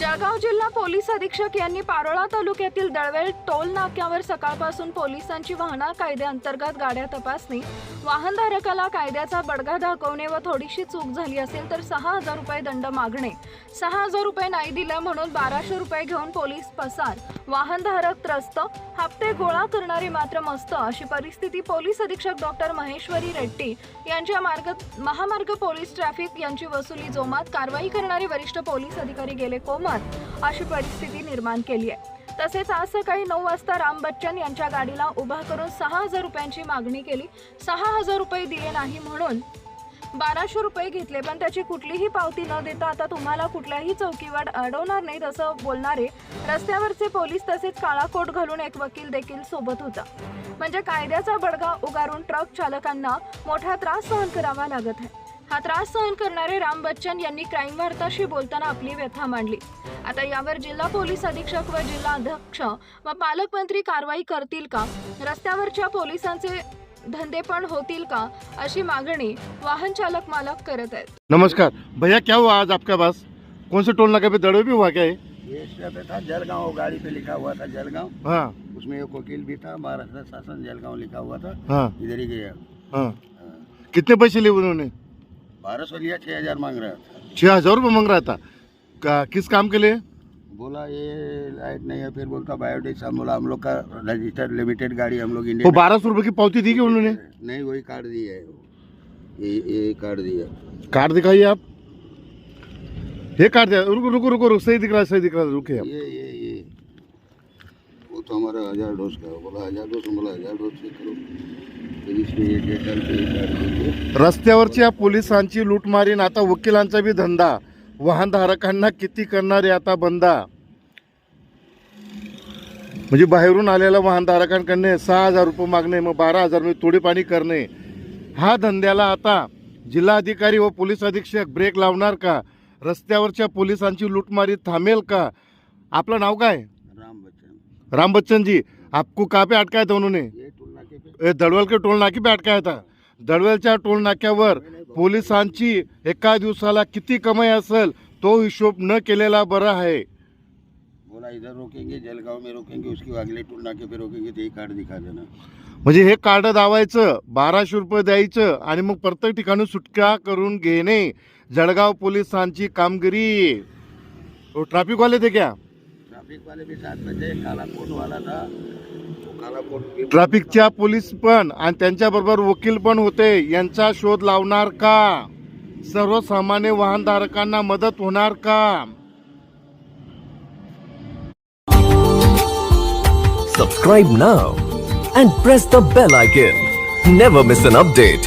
जळगाव जिल्हा पोलीस अधीक्षक यांनी पारोळा तालुक्यातील दळवेल टोल नाक्यावर सकाळपासून पोलिसांची वाहना कायद्याअंतर्गत गाड्या तपासणी वाहनधारकाला कायद्याचा बडगा दाखवणे व थोडीशी चूक झाली असेल तर सहा हजार रुपये दंड मागणे. सहा हजार रुपये नाही दिले म्हणून बाराशे रुपये घेऊन पोलीस पसार. वाहनधारक त्रस्त हप्ते गोळा करणारे मात्र मस्त अशी परिस्थिती पोलीस अधीक्षक डॉक्टर महेश्वरी रेड्डी यांच्या मार्ग महामार्ग पोलीस ट्रॅफिक यांची वसुली जोमात कारवाई करणारे वरिष्ठ पोलीस अधिकारी गेले कोमत अशी परिस्थिती निर्माण केली आहे. तसेच आज सकाळी नऊ वाजता राम बच्चन यांच्या गाडीला उभा करून सहा हजार रुपयांची मागणी केली. सहा हजार रुपये दिले नाही म्हणून बाराशे रुपये घेतले. पण त्याची कुठलीही पावती न देता आता तुम्हाला कुठल्याही चौकीवर अडवणार नाहीत असं बोलणारे रस्त्यावरचे पोलीस तसेच काळा कोट घालून एक वकील देखील सोबत होता. म्हणजे कायद्याचा बडगा उगारून ट्रक चालकांना मोठा त्रास सहन करावा लागत आहे. हा त्रास सहन करणारे राम बच्चन यांनी क्राईम वार्ताशी बोलताना आपली व्यथा मांडली. आता यावर जिल्हा पोलीस अधीक्षक व जिल्हा अध्यक्ष व पालकमंत्री कारवाई करतील का? रस्त्यावरच्या पोलिसांचे धंदे पण होतील का? अशी मागणी वाहन चालक मालक करत आहेत. नमस्कार. भैया क्या हुआ आज आपके पास? कौन से टोल नाके पे दड़े भी हुआ क्या है ये था जलगांव गाड़ी पे लिखा हुआ था जलगांव। हाँ। उसमें एक वकील भी था महाराष्ट्र शासन जलगांव लिखा हुआ था। हाँ। इधर ही गया। हाँ। कितने पैसे लिए उन्होंने? बारह सौ लिया छः हज़ार मांग रहा था। छः हज़ार रुपये मांग रहा था। का, किस काम के लिए? बोला ये लाइट नहीं है। फिर बोलता बायोटिक्स हम बोला हम लोग का रजिस्टर्ड लिमिटेड गाड़ी हम लोग वो बारह सौ रुपये की पावती दी क्या उन्होंने? नहीं वही कार्ड दिया है ये ये कार्ड दिया कार्ड दिखाइए आप। ये कार्ड दिया रुको रुको रुको रुको सही दिख रहा है सही दिख रहा है रुके आप। ये ये ये। वो तो हमारा हज़ार डोज का बोला हज़ार डोज बोला हज़ार डोज से करो। इसमें ये पोलिसांची लूटमारी आणि आता वकिलांचा बी धंदा. वाहनधारकांना किती करणारे आता बंदा? म्हणजे बाहेरून आलेल्या वाहनधारकांकडे सहा हजार रुपये मागणे मग बारा हजार म्हणजे तोडे पाणी करणे. हा धंद्याला आता जिल्हाधिकारी व पोलीस अधीक्षक ब्रेक लावणार का? रस्त्यावरच्या पोलिसांची लूटमारी थांबेल का? आपलं नाव काय? राम बच्चन. राम बच्चन जी आपको कहाँ पे अटकाया था उन्होंने ये टोल नाके पे ए, दडवल के टोल नाके पे अटकाया था दडवेलच्या टोल नाक्यावर पोलिसांची एका दिवसाला किती कमाई असेल तो हिशोब न केलेला बरा आहे. बोला इधर रोकेंगे जलगांव में रोकेंगे उसके अगले टोल नाके पे रोकेंगे तो कार्ड दिखा देना। म्हणजे हे कार्ड दावायचं बाराशे रुपये द्यायचं आणि मग प्रत्येक ठिकाणी सुटका करून घेणे. जळगाव पोलिसांची कामगिरी. वो ट्रॅफिक वाले थे क्या? ट्रैफिक वाले भी साथ में थे काला कोट वाला था। ट्रॅफिकच्या पोलीस पण आणि त्यांच्याबरोबर वकील पण होते. यांचा शोध लावणार का? सर्वसामान्य वाहनधारकांना मदत होणार का? Subscribe now and press the bell icon never miss an update